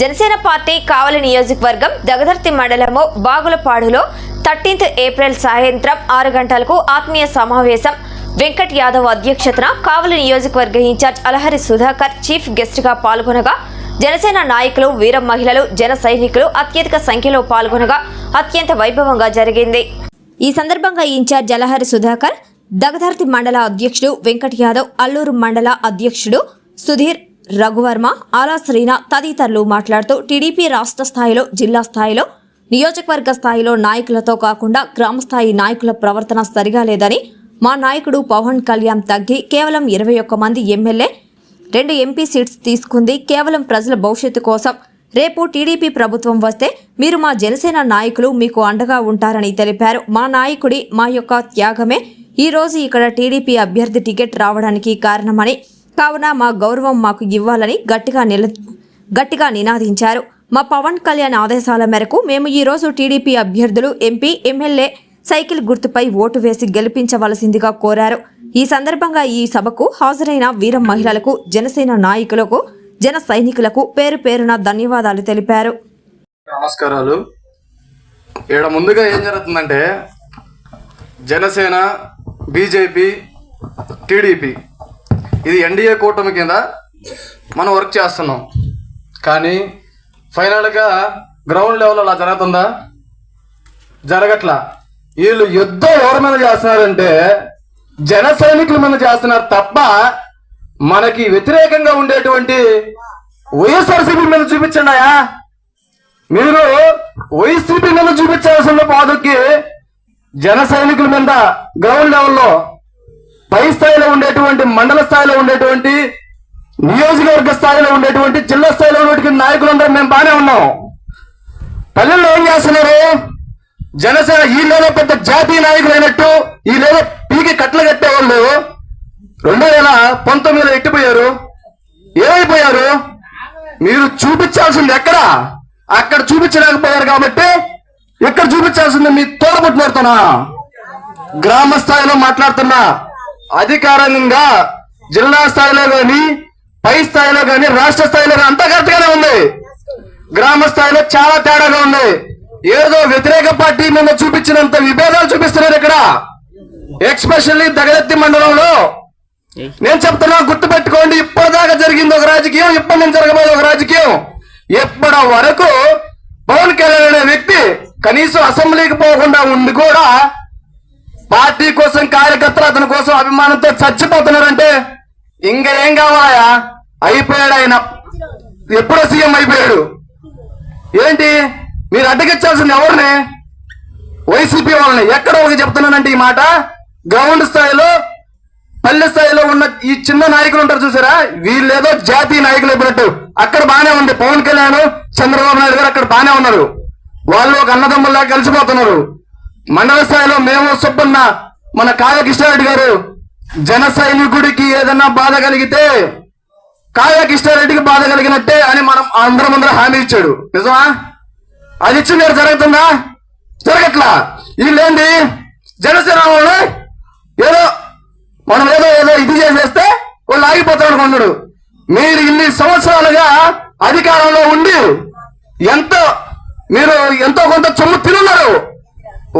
Janasena party కావలి నియోజకవర్గం దగదర్తి మండలము బాగులపాడులో thirteenth April సాయంత్రం ఆరు గంటలకు ఆత్మీయ సమావేశం. వెంకట్ యాదవ్ అధ్యక్షతన కావలి నియోజకవర్గ ఇన్ఛార్జ్ అలహరి సుధాకర్ చీఫ్ గెస్ట్గా పాల్గొనగా జనసేన నాయకులు వీర మహిళలు జన సైనికులు అత్యధిక సంఖ్యలో పాల్గొనగా అత్యంత వైభవంగా జరిగింది. ఈ సందర్భంగా ఇన్ఛార్జ్ అలహరి సుధాకర్ దగదర్తి మండల అధ్యక్షుడు వెంకట్ యాదవ్ అల్లూరు మండల అధ్యక్షుడు సుధీర్ రఘువర్మ ఆలా శ్రీన తదితరులు మాట్లాడుతూ టీడీపీ రాష్ట్ర స్థాయిలో జిల్లా స్థాయిలో నియోజకవర్గ స్థాయిలో నాయకులతో కాకుండా గ్రామ స్థాయి నాయకుల ప్రవర్తన సరిగా లేదని మా నాయకుడు పవన్ కళ్యాణ్ తగ్గి కేవలం ఇరవై ఒక్క మంది ఎమ్మెల్యే రెండు ఎంపీ సీట్స్ తీసుకుంది. కేవలం ప్రజల భవిష్యత్తు కోసం రేపు టీడీపీ ప్రభుత్వం వస్తే మీరు మా జనసేన నాయకులు మీకు అండగా ఉంటారని తెలిపారు. మా నాయకుడి మా యొక్క త్యాగమే. ఈరోజు ఇక్కడ టీడీపీ అభ్యర్థి టికెట్ రావడానికి కారణమని కావున మా గౌరవం మాకు ఇవ్వాలని గట్టిగా నిల గట్టిగా నినాదించారు. మా పవన్ కళ్యాణ్ ఆదేశాల మేరకు మేము ఈరోజు టీడీపీ అభ్యర్థులు ఎంపీ ఎమ్మెల్యే సైకిల్ గుర్తుపై ఓటు వేసి గెలిపించవలసిందిగా కోరారు. ఈ సందర్భంగా ఈ సభకు హాజరైన వీర మహిళలకు జనసేన నాయకులకు జన సైనికులకు పేరు పేరున ధన్యవాదాలు తెలిపారు. నమస్కారాలు. ఇక్కడ ముందుగా ఏం జరుగుతుందంటే జనసేన బీజేపీ టీడీపీ ఇది ఎన్డీఏ కూటమి కింద మనం వర్క్ చేస్తున్నాం. కానీ ఫైనల్గా గ్రౌండ్ లెవెల్ అలా జరుగుతుందా? జరగట్లా. వీళ్ళు యుద్ధం ఎవరి మీద చేస్తున్నారంటే జన సైనికుల మీద చేస్తున్నారు తప్ప మనకి వ్యతిరేకంగా ఉండేటువంటి వైఎస్ఆర్సీపీ మీద చూపించండియా? మీరు వైసీపీ మీద చూపించాల్సిన బాధకి జన సైనికుల మీద గ్రౌండ్ లెవెల్లో పై స్థాయిలో ఉండేటువంటి మండల స్థాయిలో ఉండేటువంటి నియోజకవర్గ స్థాయిలో ఉండేటువంటి జిల్లా స్థాయిలో ఉన్నటువంటి నాయకులందరూ మేము బాగానే ఉన్నాం. పల్లెల్లో ఏం చేస్తున్నారు? జనసేన వీళ్ళేదో పెద్ద జాతీయ నాయకులు అయినట్టు వీళ్ళేదో పీకి కట్టలు కట్టేవాళ్ళు. రెండు వేల పంతొమ్మిదిలో ఎట్టిపోయారు ఏమైపోయారు? మీరు చూపించాల్సింది ఎక్కడ? అక్కడ చూపించలేకపోయారు కాబట్టి ఎక్కడ చూపించాల్సింది మీ తోడబుట్టినడుతున్నా గ్రామ స్థాయిలో మాట్లాడుతున్నా. అధికారంగా జిల్లా స్థాయిలో గాని పై స్థాయిలో గాని రాష్ట్ర స్థాయిలో అంత అంతా కరెక్ట్ గానే ఉంది. గ్రామ స్థాయిలో చాలా తేడాగా ఉంది. ఏదో వ్యతిరేక పార్టీ మీద చూపించినంత విభేదాలు చూపిస్తున్నారు ఇక్కడ. ఎక్స్పెషల్లీ దగదత్తి మండలంలో నేను చెప్తున్నా గుర్తు పెట్టుకోండి ఇప్పటిదాకా జరిగింది ఒక రాజకీయం ఇప్పటి నుంచి జరగబోయే ఒక రాజకీయం. ఎప్పటి వరకు పవన్ కళ్యాణ్ అనే వ్యక్తి కనీసం అసెంబ్లీకి పోకుండా ఉండి కూడా పార్టీ కోసం కార్యకర్తలు అతని కోసం అభిమానంతో చచ్చిపోతున్నారంటే ఇంకా ఏం కావాలయా అయిపోయాడు ఆయన ఎప్పుడో సీఎం అయిపోయాడు. ఏంటి? మీరు అడ్డగించాల్సింది ఎవరిని? వైసీపీ వాళ్ళని. ఎక్కడ ఒక చెప్తున్నానంటే ఈ మాట. గ్రౌండ్ స్థాయిలో పల్లె స్థాయిలో ఉన్న ఈ చిన్న నాయకులు ఉంటారు చూసారా? వీళ్ళేదో జాతీయ నాయకులు అయిపోయినట్టు. అక్కడ బానే ఉంది. పవన్ కళ్యాణ్ చంద్రబాబు నాయుడు గారు అక్కడ బానే ఉన్నారు. వాళ్ళు ఒక అన్నదమ్ముల్లా కలిసిపోతున్నారు. మండల స్థాయిలో మేము సుబ్బన్న మన కాయ కృష్ణారెడ్డి గారు జన సైనికుడికి ఏదన్నా బాధ కలిగితే కాయ కృష్ణారెడ్డికి బాధ కలిగినట్టే అని మనం అందరం అందరం హామీ ఇచ్చాడు. నిజమా? అది ఇచ్చింది మీరు జరుగుతుందా? జరగట్లా. వీళ్ళేంటి జనసేన వాళ్ళు ఏదో మనం ఏదో ఏదో ఇది చేసేస్తే వాళ్ళు ఆగిపోతారు అనుకున్నాడు మీరు ఇన్ని సంవత్సరాలుగా అధికారంలో ఉండి ఎంతో మీరు ఎంతో కొంత సొమ్ము తినున్నారు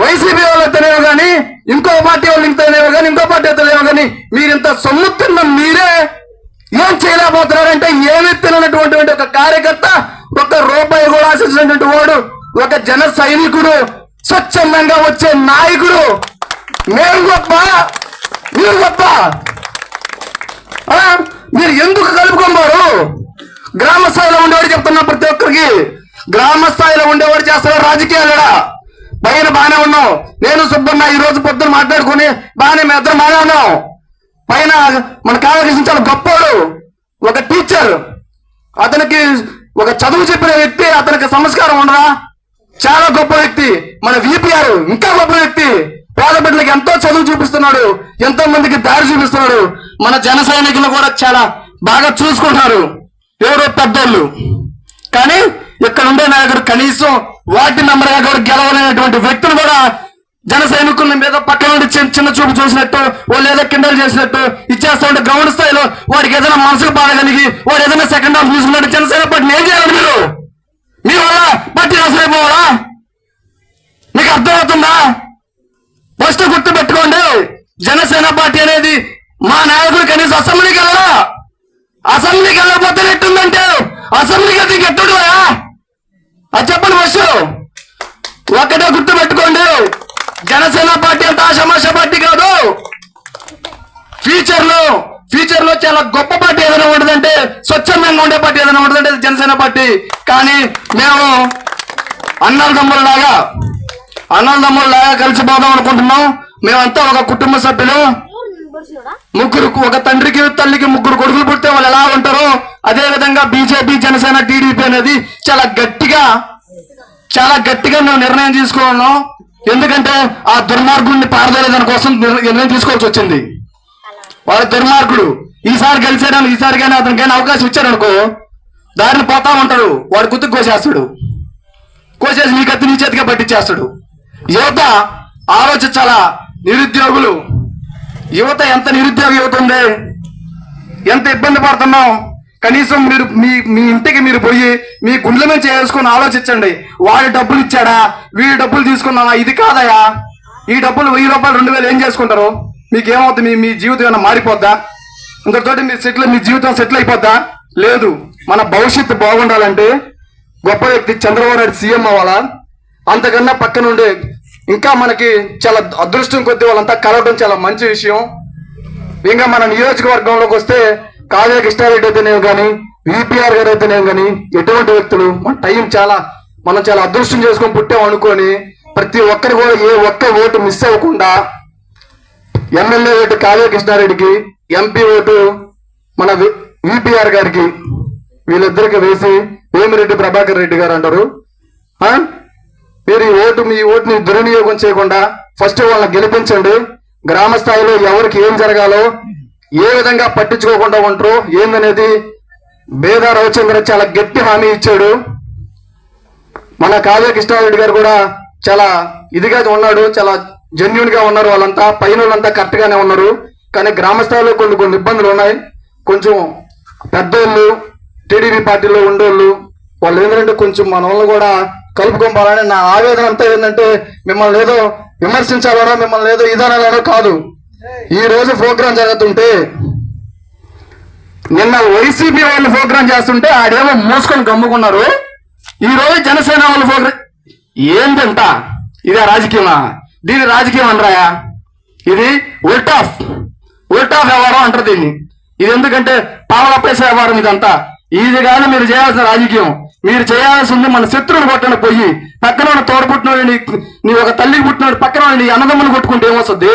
వైసీపీ వాళ్ళు తెలియవు కానీ ఇంకో పార్టీ వాళ్ళు ఇంత తెలియవు కానీ ఇంకో పార్టీ తెలియవు కానీ మీరు ఇంత సొమ్ము తిన్న మీరే ఏం చేయలేకపోతున్నారంటే ఏమి తిననటువంటి ఒక కార్యకర్త ఒక రూపాయి కూడా ఆశించినటువంటి వాడు ఒక జన సైనికుడు స్వచ్ఛందంగా వచ్చే నాయకుడు. మేము గొప్ప? మీరు గొప్ప? ఆ? మీరు ఎందుకు కలుపుకోమారు గ్రామ స్థాయిలో ఉండేవాడు చెప్తున్నా ప్రతి ఒక్కరికి. గ్రామ స్థాయిలో ఉండేవాడు చేస్తున్నారు రాజకీయాలు పైన బాగానే ఉన్నాం. నేను సుబ్బన్న ఈ రోజు పొద్దున మాట్లాడుకుని బాగానే మీ ఇద్దరు బాగానే ఉన్నాం. పైన మన కాలకృష్ణ చాలా గొప్పోడు ఒక టీచర్. అతనికి ఒక చదువు చెప్పిన వ్యక్తి అతనికి సంస్కారం ఉండరా చాలా గొప్ప వ్యక్తి. మన విపిఆర్ ఇంకా గొప్ప వ్యక్తి. పేద బిడ్డలకు ఎంతో చదువు చూపిస్తున్నాడు ఎంతో మందికి దారి చూపిస్తున్నాడు. మన జన సైనికులు కూడా చాలా బాగా చూసుకుంటున్నారు. ఎవరో పెద్దోళ్ళు. కానీ ఇక్కడ ఉండే నాయకుడు కనీసం వాటి నెంబర్గా కూడా గెలవలేనటువంటి వ్యక్తులు కూడా జన సైనికుల మీద పక్కన నుండి చిన్న చిన్న చూపు చూసినట్టు వాళ్ళు ఏదో కిండలు చేసినట్టు ఇచ్చేస్తా ఉంటే గ్రౌండ్ స్థాయిలో వాడికి ఏదైనా మనసుకు బాధ కలిగి వాడు ఏదైనా సెకండ్ హాఫ్ చూసుకున్నట్టు జనసేన పార్టీ ఏం చేయాలి మీరు? మీ వల్ల పార్టీ నాశనం నీకు మీకు అర్థమవుతుందా? ఫస్ట్ గుర్తు పెట్టుకోండి జనసేన పార్టీ అనేది మా నాయకుడు కనీసం అసెంబ్లీకి వెళ్ళరా అసెంబ్లీకి వెళ్ళకపోతే ఎట్టుందంటే అసెంబ్లీకి అది ఎట్టుడు అది చెప్పండి ఫస్ట్ ఒక్కటే గుర్తు జనసేన పార్టీ అంత ఆషమాష పార్టీ కాదు. ఫ్యూచర్లో ఫ్యూచర్లో చాలా గొప్ప పార్టీ ఏదైనా ఉండదంటే స్వచ్ఛందంగా ఉండే పార్టీ ఏదైనా ఉండదంటే జనసేన పార్టీ. కానీ మేము అన్నదమ్ములలాగా అన్నదమ్ములలాగా కలిసిపోదాం అనుకుంటున్నాం. మేమంతా ఒక కుటుంబ సభ్యులు. ముగ్గురు ఒక తండ్రికి తల్లికి ముగ్గురు కొడుకులు పుడితే వాళ్ళు ఎలా ఉంటారో అదే విధంగా బీజేపీ జనసేన టీడీపీ అనేది చాలా గట్టిగా చాలా గట్టిగా మేము నిర్ణయం తీసుకున్నాం. ఎందుకంటే ఆ దుర్మార్గుడిని పారదోలేదని కోసం నిర్ణయం తీసుకోవాల్సి వచ్చింది. వాడు దుర్మార్గుడు. ఈసారి గెలిచాడని ఈసారి కానీ అతనికి కానీ అవకాశం ఇచ్చారనుకో దారిని పోతా ఉంటాడు. వాడు గుర్తుకు కోసేస్తాడు. కోసేసి నీ కత్తి నీ చేతిగా పట్టించేస్తాడు యువత ఆలోచించాలా? నిరుద్యోగులు. యువత ఎంత నిరుద్యోగ యువత ఉంది? ఎంత ఇబ్బంది పడుతున్నాం? కనీసం మీరు మీ మీ ఇంటికి మీరు పోయి మీ గుండెల మీద ఆలోచించండి. వాడి డబ్బులు ఇచ్చాడా? వీడి డబ్బులు తీసుకున్నావా ఇది కాదయా ఈ డబ్బులు వెయ్యి రూపాయలు రెండు వేలు ఏం చేసుకుంటారు? మీకు ఏమవుతుంది మీ మీ జీవితం ఏమైనా మారిపోద్దా? ఇంతటితోటి మీ సెటిల్ మీ జీవితం సెటిల్ అయిపోద్దా? లేదు. మన భవిష్యత్తు బాగుండాలంటే గొప్ప వ్యక్తి చంద్రబాబు నాయుడు సీఎం అవ్వాలా? అంతకన్నా పక్కనుండే ఇంకా మనకి చాలా అదృష్టం కొద్ది వాళ్ళంతా కలవడం చాలా మంచి విషయం. ఇంకా మన నియోజకవర్గంలోకి వస్తే కావ్య కృష్ణారెడ్డి అయితేనేం కానీ విపిఆర్ గారు అయితేనేం కానీ ఎటువంటి వ్యక్తులు మన టైం చాలా మనం చాలా అదృష్టం చేసుకొని పుట్టాం అనుకొని ప్రతి ఒక్కరు కూడా ఏ ఒక్క ఓటు మిస్ అవ్వకుండా ఎమ్మెల్యే ఓటు కావ్య కృష్ణారెడ్డికి ఎంపీ ఓటు మన విపిఆర్ గారికి వీళ్ళిద్దరికి వేసి వేమిరెడ్డి ప్రభాకర్ రెడ్డి గారు అంటారు. మీరు ఈ ఓటు మీ ఓటుని దుర్వినియోగం చేయకుండా ఫస్ట్ వాళ్ళని గెలిపించండి. గ్రామ స్థాయిలో ఎవరికి ఏం జరగాలో ఏ విధంగా పట్టించుకోకుండా ఉంటారో ఏందనేది బేదా రవిచంద్ర చాలా గట్టి హామీ ఇచ్చాడు. మన కావ్య కృష్ణారెడ్డి గారు కూడా చాలా ఇదిగా ఉన్నాడు చాలా జెన్యున్గా ఉన్నారు వాళ్ళంతా పైన వాళ్ళంతా కరెక్ట్ గానే ఉన్నారు. కానీ గ్రామ స్థాయిలో కొన్ని కొన్ని ఇబ్బందులు ఉన్నాయి. కొంచెం పెద్దోళ్ళు టీడీపీ పార్టీలో ఉండేవాళ్ళు వాళ్ళు ఏంటంటే కొంచెం మన వాళ్ళు కూడా కలుపుకోవాలని నా ఆవేదన అంతా ఏంటంటే మిమ్మల్ని ఏదో విమర్శించాలనో మిమ్మల్ని ఏదో ఇదనాలనో కాదు. ఈ రోజు ప్రోగ్రాం జరుగుతుంటే నిన్న వైసీపీ వాళ్ళు ప్రోగ్రాం చేస్తుంటే ఆడేమో మూసుకొని గమ్ముకున్నారు. ఈ రోజు జనసేన వాళ్ళు ప్రోగ్రాం ఏంటంట? ఇదే రాజకీయమా? దీని రాజకీయం అనరాయా? ఇది ఉల్ట్ ఆఫ్ ఉల్ట్ ఆఫ్ వ్యవహారం అంటారు దీన్ని. ఇది ఎందుకంటే పావలపేసే వ్యవహారం ఇదంతా. ఇది కానీ మీరు చేయాల్సిన రాజకీయం. మీరు చేయాల్సింది మన శత్రువులు కొట్టండి పోయి పక్కన ఉన్న తోడు పుట్టినోడు నీ నీ ఒక తల్లికి పుట్టినోడు పక్కన నీ అన్నదమ్ములు కొట్టుకుంటే ఏమొస్తుంది?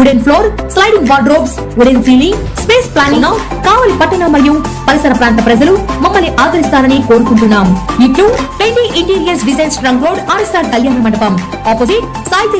wooden floor sliding wardrobes wooden ceiling space planning Kavali పట్టణ మరియు పరిసర ప్రాంత ప్రజలు మమ్మల్ని ఆదరిస్తారని కోరుకుంటున్నాం. ఇట్లు twenty interiors designs trunk road RSR Kalyana Mandapam. Opposite Sai